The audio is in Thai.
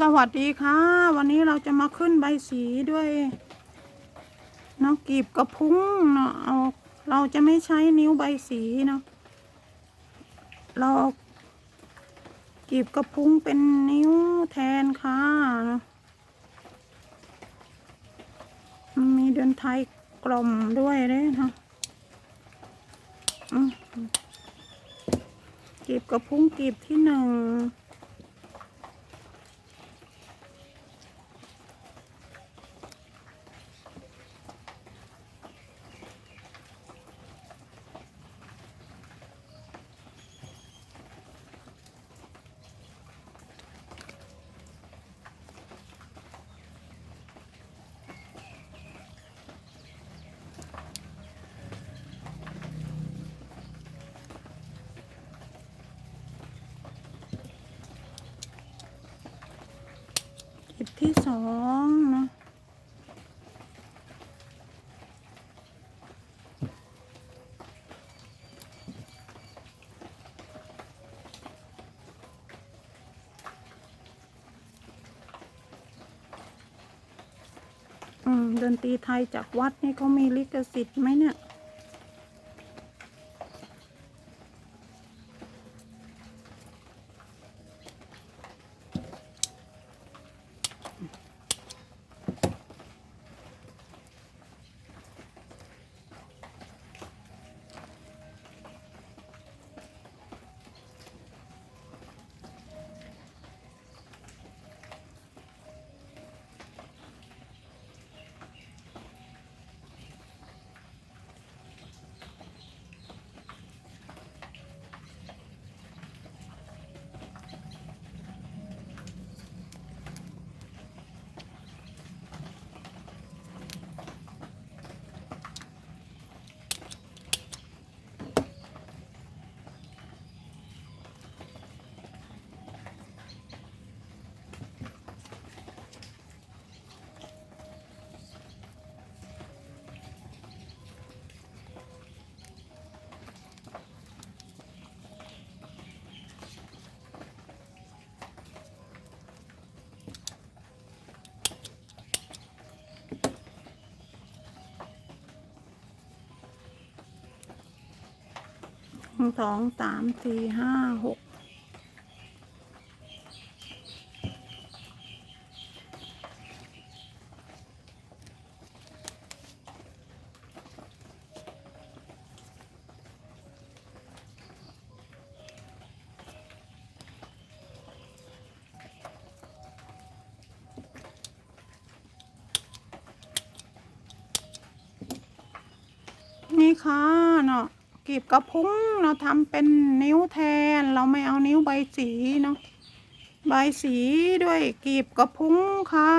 สวัสดีค่ะ วันนี้เราจะมาขึ้นใบสีด้วยเนาะกีบกระพุ้งเนาะเอาเราจะไม่ใช้นิ้วใบสีเนาะเรากีบกระพุ้งเป็นนิ้วแทนค่ะนะมีเดินไทยกล่อมด้วยเลยนะกีบกระพุ้งกีบที่หนึ่ง ลิปที่สองเนาะดนตรีไทยจากวัดนี่เขามีลิขสิทธิ์ไหมเนี่ย งสองสามสี่ห้าหกนี่ค่ะเนาะ กีบกระพุ้งเราทำเป็นนิ้วแทน เราไม่เอานิ้วใบสีเนาะใบสีด้วยกีบกระพุ้งค่ะ